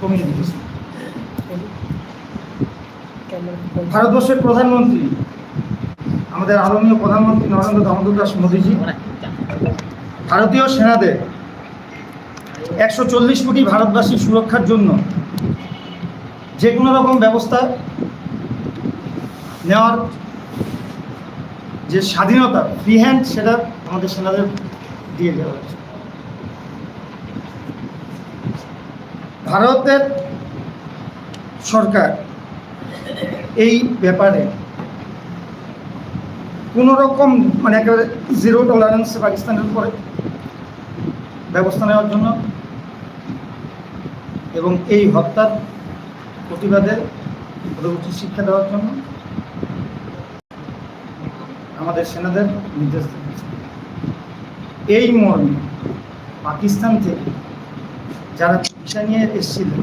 কমিয়ে দিয়েছে ভারতবর্ষের প্রধানমন্ত্রী, আমাদের আলমীয় প্রধানমন্ত্রী নরেন্দ্র দামোদর দাস মোদীজি, ভারতীয় সেনাদের একশো চল্লিশ কোটি ভারতবাসীর সুরক্ষার জন্য যে কোনো রকম ব্যবস্থা নেওয়ার যে স্বাধীনতা ফ্রি হ্যান্ড সেটা আমাদের সেনাদের দিয়ে দেওয়া হয়েছে। ভারতের সরকার এই ব্যাপারে কোনো রকম মানে একেবারে জিরো টলারেন্স পাকিস্তানের উপরে ব্যবস্থা নেওয়ার জন্য এবং এই হত্যার প্রতিবাদে পরবর্তী শিক্ষা দেওয়ার জন্য আমাদের সেনাদের নির্দেশ এই মর্মে পাকিস্তান থেকে যারা ভিসা নিয়ে এসেছিলেন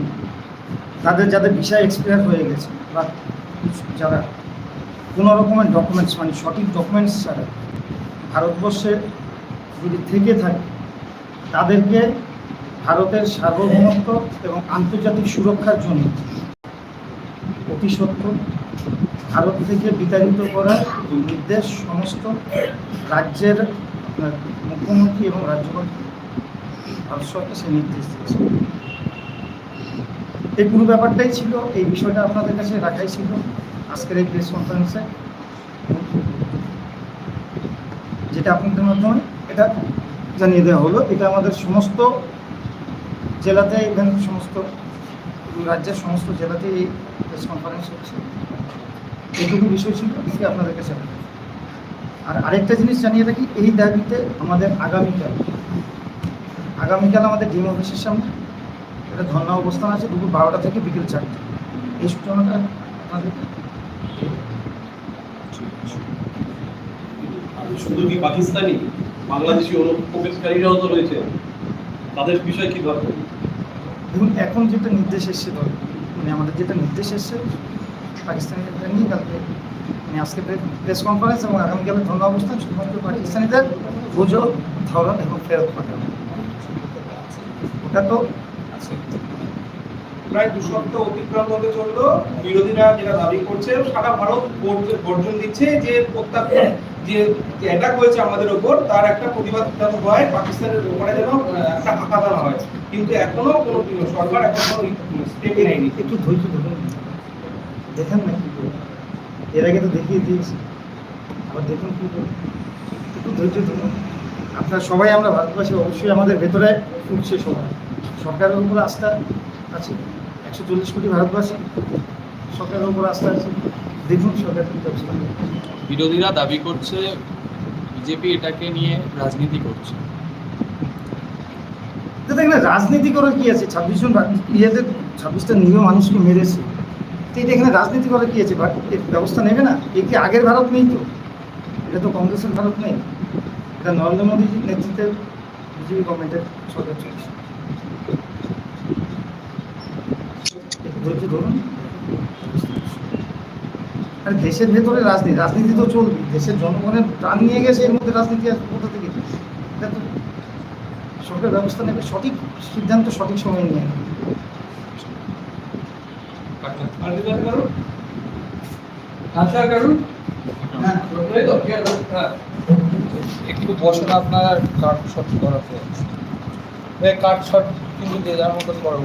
তাদের যাদের ভিসা এক্সপায়ার হয়ে গেছে, বা যারা কোনো রকমের ডকুমেন্টস মানে সঠিক ডকুমেন্টস ছাড়া ভারতবর্ষে যদি থেকে থাকে, তাদেরকে ভারতের সার্বভৌমত্ব এবং আন্তর্জাতিক সুরক্ষার জন্য অতি সত্য ভারত থেকে বিতাড়িত করার নির্দেশ সমস্ত রাজ্যের মুখ্যমন্ত্রী এবং রাজ্যপাল ভারত সে নির্দেশ দিয়েছে। এই পুরো ব্যাপারটাই ছিল, এই বিষয়টা আপনাদের কাছে রাখাই ছিল। আজকের এই প্রেস কনফারেন্সে যেটা আপনাদের মাধ্যমে এটা জানিয়ে দেওয়া হলো, এটা আমাদের সমস্ত জেলাতে ইভেন সমস্ত রাজ্যের সমস্ত জেলাতে এই প্রেস কনফারেন্স হচ্ছে। এইটুকু বিষয় ছিল, আজকে আপনাদের কাছে আর আরেকটা জিনিস জানিয়ে রাখি, এই দাবিতে আমাদের আগামীকাল আগামীকাল আমাদের ডিম অফিসের সামনে একটা ধর্ণা অবস্থান আছে দুপুর বারোটা থেকে বিকেল চারটে। এই সূচনাটা আপনাদেরকে শুধু কি পাকিস্তানি বাংলাদেশি অনুপ্রবেশকারীরাও তো রয়েছে। তাদের বিষয়ে কি ভাববেন দেখুন এখন যেটা নির্দেশ এসছে ধর মানে আমাদের যেটা নির্দেশ এসছে পাকিস্তানিদের নিয়ে কালকে মানে আজকে প্রেস কনফারেন্স এবং আগামীকালের ধর্ণা অবস্থান শুধুমাত্র পাকিস্তানিদের গুজব ধরন এবং ফেরত পাঠানো। তো প্রায় দু সপ্তাহ অতিক্রম হতে চলল। বিরোধীরা যেটা দাবি করছে সারা ভারত বর্জন দিচ্ছে যে প্রত্যাখ্যান যে অ্যাটাক হয়েছে আমাদের ওপর তার একটা প্রতিবাদ যেন হয় পাকিস্তানের ওপরে যেন একটা হাঁকা দেওয়া হয়। কিন্তু এখনও কোনো সরকার এখন কোনো স্টেপই নেয়নি। একটু ধৈর্য ধরুন। দেখেন না কি এর আগে তো দেখিয়ে দিয়েছি। আবার দেখুন কি একটু ধৈর্য ধরুন। আপনারা সবাই আমরা ভারতবাসী অবশ্যই আমাদের ভেতরে উঠছে সবাই। সরকারের উপর আস্থা আছে একশো চল্লিশ কোটি ভারতবাসী সরকারের উপর আস্থা আছে। দেখুন সরকার কি ব্যবস্থা বিরোধীরা দাবি করছে বিজেপি এটাকে নিয়ে রাজনীতি করছে। তো দেখেন না, রাজনীতি করার কি আছে? ছাব্বিশ জন ইয়েদের ছাব্বিশটা নিরীহ মানুষকে মেরেছে। তো এটা এখানে রাজনীতি করার কি আছে? ব্যবস্থা নেবে না? এ কি আগের ভারত নেই তো? এটা তো কংগ্রেসের ভারত নেই। এটা নরেন্দ্র মোদীজির নেতৃত্বে বিজেপি গভর্নমেন্টের সরকার চলছে একটু ধৈর্য ধরুন। আরে দেশের ভেতরে রাজনীতি রাজনীতি তো চলবে। দেশের জনগণের প্রাণ নিয়ে গেছে এর মধ্যে রাজনীতি আর কোথা থেকে? এটা তো সরকার ব্যবস্থা নেবে, সঠিক সিদ্ধান্ত, সঠিক সময় নিয়ে একটু বসেন আপনার কাট শট করাতে কাট শট কিন্তু যে যার মতন করব